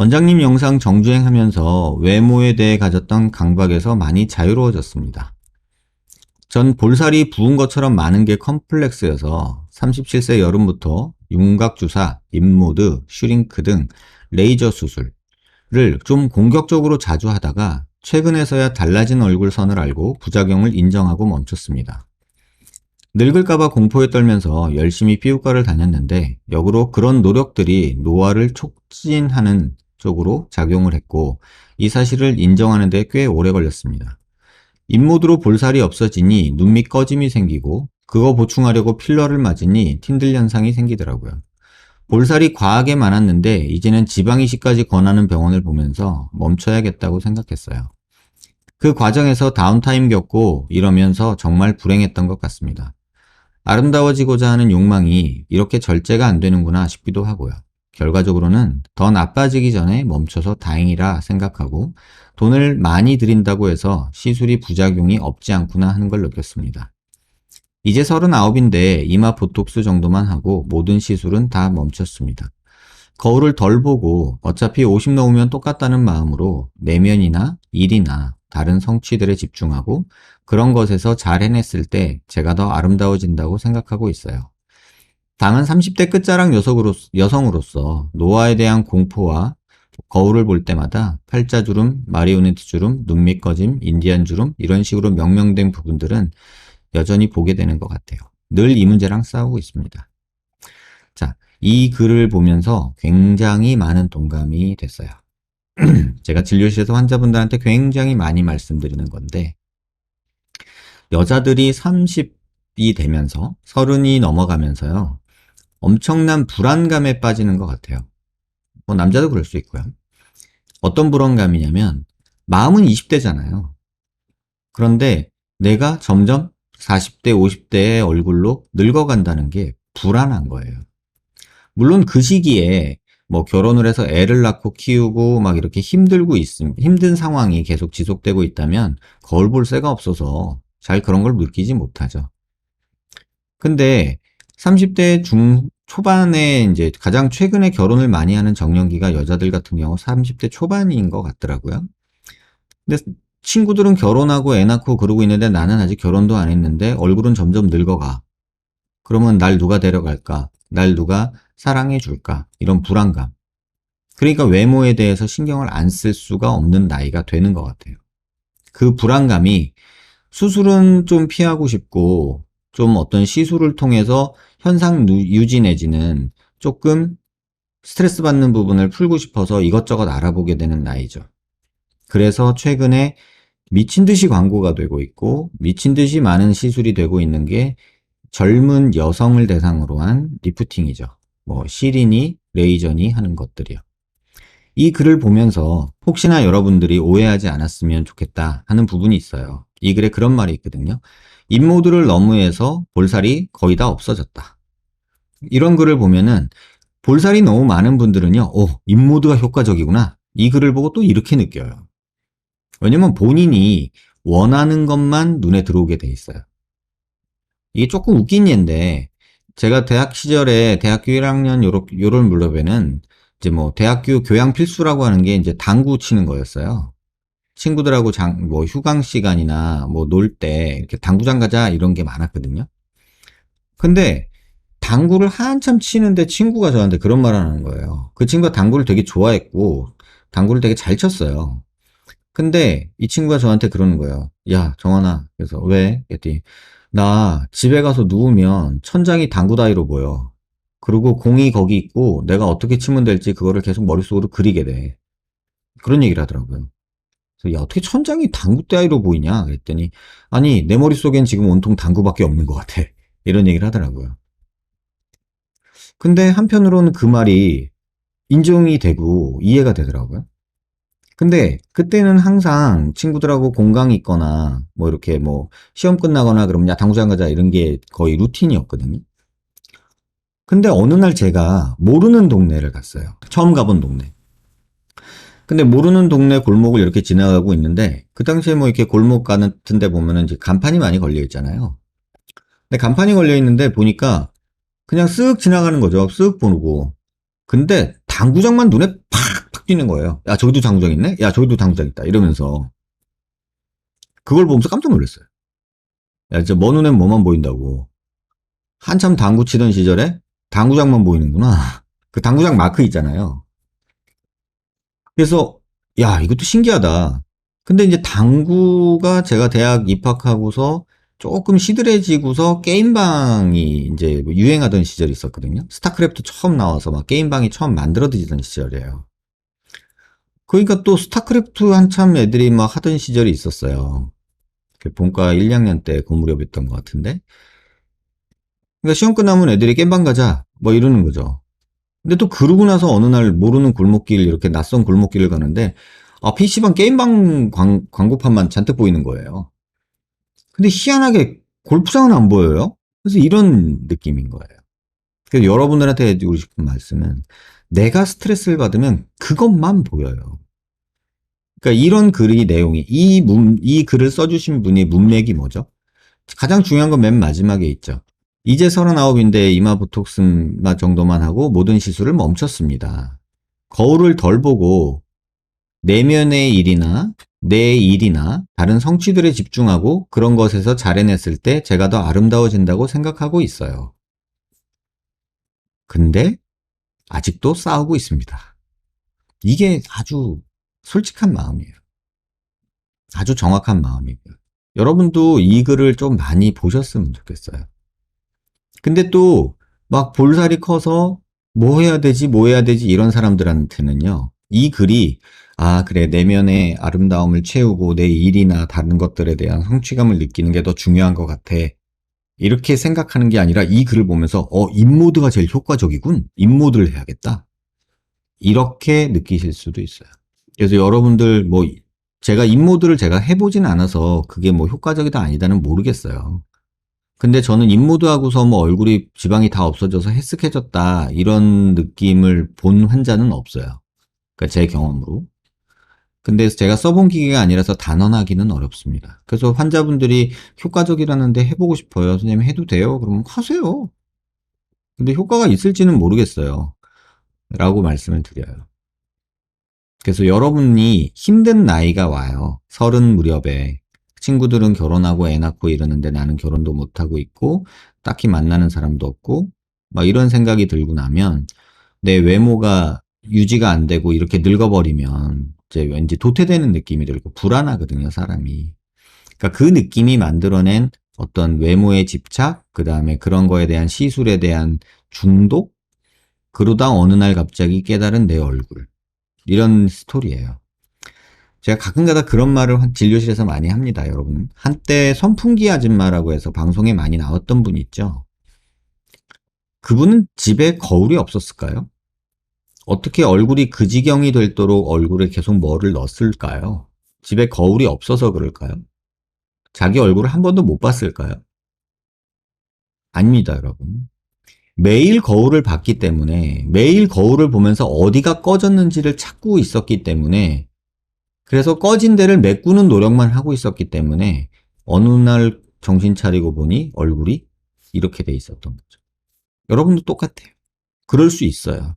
원장님 영상 정주행하면서 외모에 대해 가졌던 강박에서 많이 자유로워졌습니다. 전 볼살이 부은 것처럼 많은 게 컴플렉스여서 37세 여름부터 윤곽주사, 인모드, 슈링크 등 레이저 수술을 좀 공격적으로 자주 하다가 최근에서야 달라진 얼굴선을 알고 부작용을 인정하고 멈췄습니다. 늙을까봐 공포에 떨면서 열심히 피부과를 다녔는데 역으로 그런 노력들이 노화를 촉진하는 쪽으로 작용을 했고 이 사실을 인정하는 데 꽤 오래 걸렸습니다. 잇모드로 볼살이 없어지니 눈밑 꺼짐이 생기고 그거 보충하려고 필러를 맞으니 틴들 현상이 생기더라고요. 볼살이 과하게 많았는데 이제는 지방이식까지 권하는 병원을 보면서 멈춰야겠다고 생각했어요. 그 과정에서 다운타임 겪고 이러면서 정말 불행했던 것 같습니다. 아름다워지고자 하는 욕망이 이렇게 절제가 안 되는구나 싶기도 하고요. 결과적으로는 더 나빠지기 전에 멈춰서 다행이라 생각하고 돈을 많이 들인다고 해서 시술이 부작용이 없지 않구나 하는 걸 느꼈습니다. 이제 39인데 이마 보톡스 정도만 하고 모든 시술은 다 멈췄습니다. 거울을 덜 보고 어차피 50 넘으면 똑같다는 마음으로 내면이나 일이나 다른 성취들에 집중하고 그런 것에서 잘 해냈을 때 제가 더 아름다워진다고 생각하고 있어요. 당은 30대 끝자락 여성으로서, 노화에 대한 공포와 거울을 볼 때마다 팔자주름, 마리오네트 주름, 눈밑 꺼짐, 인디안 주름 이런 식으로 명명된 부분들은 여전히 보게 되는 것 같아요. 늘 이 문제랑 싸우고 있습니다. 자, 이 글을 보면서 굉장히 많은 동감이 됐어요. 제가 진료실에서 환자분들한테 굉장히 많이 말씀드리는 건데, 여자들이 30이 되면서, 30이 넘어가면서요, 엄청난 불안감에 빠지는 것 같아요. 뭐, 남자도 그럴 수 있고요. 어떤 불안감이냐면, 마음은 20대잖아요. 그런데 내가 점점 40대, 50대의 얼굴로 늙어간다는 게 불안한 거예요. 물론 그 시기에 뭐 결혼을 해서 애를 낳고 키우고 막 이렇게 힘들고 있음, 힘든 상황이 계속 지속되고 있다면 거울 볼 새가 없어서 잘 그런 걸 느끼지 못하죠. 근데 30대 중 초반에 이제 가장 최근에 결혼을 많이 하는 정년기가 여자들 같은 경우 30대 초반인 것 같더라고요. 근데 친구들은 결혼하고 애 낳고 그러고 있는데 나는 아직 결혼도 안 했는데 얼굴은 점점 늙어가. 그러면 날 누가 데려갈까? 날 누가 사랑해 줄까? 이런 불안감. 그러니까 외모에 대해서 신경을 안 쓸 수가 없는 나이가 되는 것 같아요. 그 불안감이 수술은 좀 피하고 싶고 좀 어떤 시술을 통해서 현상 유지 내지는 조금 스트레스 받는 부분을 풀고 싶어서 이것저것 알아보게 되는 나이죠. 그래서 최근에 미친 듯이 광고가 되고 있고 미친 듯이 많은 시술이 되고 있는 게 젊은 여성을 대상으로 한 리프팅이죠. 뭐 시린이, 레이전이 하는 것들이요. 이 글을 보면서 혹시나 여러분들이 오해하지 않았으면 좋겠다 하는 부분이 있어요. 이 글에 그런 말이 있거든요. 인모드를 너무해서 볼살이 거의 다 없어졌다. 이런 글을 보면은 볼살이 너무 많은 분들은요, 오, 인모드가 효과적이구나. 이 글을 보고 또 이렇게 느껴요. 왜냐면 본인이 원하는 것만 눈에 들어오게 돼 있어요. 이게 조금 웃긴 예인데, 제가 대학 시절에 대학교 1학년 요런, 요런 물러배는 이제 뭐 대학교 교양 필수라고 하는 게 이제 당구 치는 거였어요. 친구들하고 장, 뭐 휴강 시간이나 뭐 놀 때 이렇게 당구장 가자 이런 게 많았거든요. 근데 당구를 한참 치는데 친구가 저한테 그런 말 하는 거예요. 그 친구가 당구를 되게 좋아했고 당구를 되게 잘 쳤어요. 근데 이 친구가 저한테 그러는 거예요. 야, 정환아. 그래서 왜? 그랬더니 나 집에 가서 누우면 천장이 당구 다이로 보여. 그리고 공이 거기 있고 내가 어떻게 치면 될지 그거를 계속 머릿속으로 그리게 돼. 그런 얘기를 하더라고요. 야, 어떻게 천장이 당구 따위로 보이냐? 그랬더니 아니, 내 머릿속엔 지금 온통 당구밖에 없는 것 같아. 이런 얘기를 하더라고요. 근데 한편으로는 그 말이 인정이 되고 이해가 되더라고요. 근데 그때는 항상 친구들하고 공강이 있거나 뭐 이렇게 뭐 시험 끝나거나 그러면 야 당구장 가자 이런 게 거의 루틴이었거든요. 근데 어느 날 제가 모르는 동네를 갔어요. 처음 가본 동네. 근데 모르는 동네 골목을 이렇게 지나가고 있는데 그 당시에 뭐 이렇게 골목 같은 데 보면은 이제 간판이 많이 걸려 있잖아요. 근데 간판이 걸려 있는데 보니까 그냥 쓱 지나가는 거죠. 쓱 보고. 근데 당구장만 눈에 팍팍 뛰는 거예요. 야, 저기도 당구장 있네? 야, 저기도 당구장 있다. 이러면서. 그걸 보면서 깜짝 놀랐어요. 야, 진짜 먼 눈엔 뭐만 보인다고. 한참 당구 치던 시절에 당구장만 보이는구나. 그 당구장 마크 있잖아요. 그래서, 야, 이것도 신기하다. 근데 이제 당구가 제가 대학 입학하고서 조금 시들해지고서 게임방이 이제 뭐 유행하던 시절이 있었거든요. 스타크래프트 처음 나와서 막 게임방이 처음 만들어지던 시절이에요. 그러니까 또 스타크래프트 한참 애들이 막 하던 시절이 있었어요. 그 본과 1, 2학년 때 그 무렵이었던 것 같은데. 그러니까 시험 끝나면 애들이 게임방 가자 뭐 이러는 거죠. 근데 또 그러고 나서 어느 날 모르는 골목길 이렇게 낯선 골목길을 가는데 아 PC방 게임방 광, 광고판만 잔뜩 보이는 거예요. 근데 희한하게 골프장은 안 보여요. 그래서 이런 느낌인 거예요. 그래서 여러분들한테 해주고 싶은 말씀은 내가 스트레스를 받으면 그것만 보여요. 그러니까 이런 글의 내용이 이 문, 이 글을 써주신 분의 문맥이 뭐죠? 가장 중요한 건 맨 마지막에 있죠. 이제 39인데 이마 보톡스 정도만 하고 모든 시술을 멈췄습니다. 거울을 덜 보고 내면의 일이나 내 일이나 다른 성취들에 집중하고 그런 것에서 잘 해냈을 때 제가 더 아름다워진다고 생각하고 있어요. 근데 아직도 싸우고 있습니다. 이게 아주 솔직한 마음이에요. 아주 정확한 마음이고요. 여러분도 이 글을 좀 많이 보셨으면 좋겠어요. 근데 또 막 볼살이 커서 뭐 해야 되지, 뭐 해야 되지 이런 사람들한테는요. 이 글이 아, 그래, 내면의 아름다움을 채우고 내 일이나 다른 것들에 대한 성취감을 느끼는 게 더 중요한 것 같아. 이렇게 생각하는 게 아니라 이 글을 보면서, 어, 인모드가 제일 효과적이군. 인모드를 해야겠다. 이렇게 느끼실 수도 있어요. 그래서 여러분들, 뭐, 제가 인모드를 제가 해보진 않아서 그게 뭐 효과적이다 아니다는 모르겠어요. 근데 저는 인모드 하고서 뭐 얼굴이 지방이 다 없어져서 헬쓱해졌다. 이런 느낌을 본 환자는 없어요. 그러니까 제 경험으로. 근데 제가 써본 기계가 아니라서 단언하기는 어렵습니다. 그래서 환자분들이 효과적이라는데 해보고 싶어요. 선생님 해도 돼요? 그러면 하세요. 근데 효과가 있을지는 모르겠어요. 라고 말씀을 드려요. 그래서 여러분이 힘든 나이가 와요. 서른 무렵에. 친구들은 결혼하고 애 낳고 이러는데 나는 결혼도 못하고 있고, 딱히 만나는 사람도 없고, 막 이런 생각이 들고 나면, 내 외모가 유지가 안 되고 이렇게 늙어버리면, 이제 왠지 도태되는 느낌이 들고 불안하거든요, 사람이. 그러니까 그 느낌이 만들어낸 어떤 외모의 집착, 그 다음에 그런 거에 대한 시술에 대한 중독, 그러다 어느 날 갑자기 깨달은 내 얼굴. 이런 스토리예요. 제가 가끔가다 그런 말을 진료실에서 많이 합니다, 여러분. 한때 선풍기 아줌마라고 해서 방송에 많이 나왔던 분 있죠? 그분은 집에 거울이 없었을까요? 어떻게 얼굴이 그 지경이 될도록 얼굴에 계속 뭐를 넣었을까요? 집에 거울이 없어서 그럴까요? 자기 얼굴을 한 번도 못 봤을까요? 아닙니다, 여러분. 매일 거울을 봤기 때문에 매일 거울을 보면서 어디가 꺼졌는지를 찾고 있었기 때문에 그래서 꺼진 데를 메꾸는 노력만 하고 있었기 때문에 어느 날 정신 차리고 보니 얼굴이 이렇게 돼 있었던 거죠. 여러분도 똑같아요. 그럴 수 있어요.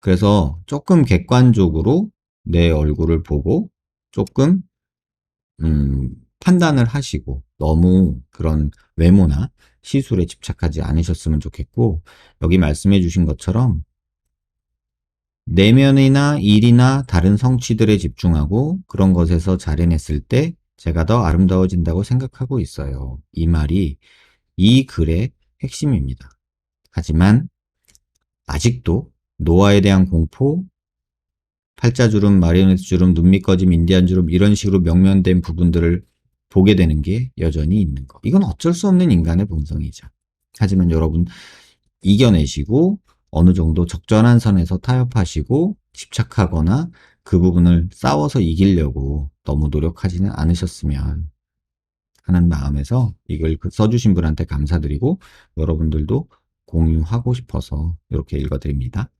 그래서 조금 객관적으로 내 얼굴을 보고 조금 음, 판단을 하시고 너무 그런 외모나 시술에 집착하지 않으셨으면 좋겠고 여기 말씀해 주신 것처럼 내면이나 일이나 다른 성취들에 집중하고 그런 것에서 잘 해냈을 때 제가 더 아름다워진다고 생각하고 있어요. 이 말이 이 글의 핵심입니다. 하지만 아직도 노화에 대한 공포, 팔자주름, 마리오네트 주름, 눈 밑 꺼짐, 인디안 주름 이런 식으로 명면된 부분들을 보게 되는 게 여전히 있는 거. 이건 어쩔 수 없는 인간의 본성이죠. 하지만 여러분 이겨내시고 어느 정도 적절한 선에서 타협하시고 집착하거나 그 부분을 싸워서 이기려고 너무 노력하지는 않으셨으면 하는 마음에서 이걸 그 써주신 분한테 감사드리고 여러분들도 공유하고 싶어서 이렇게 읽어드립니다.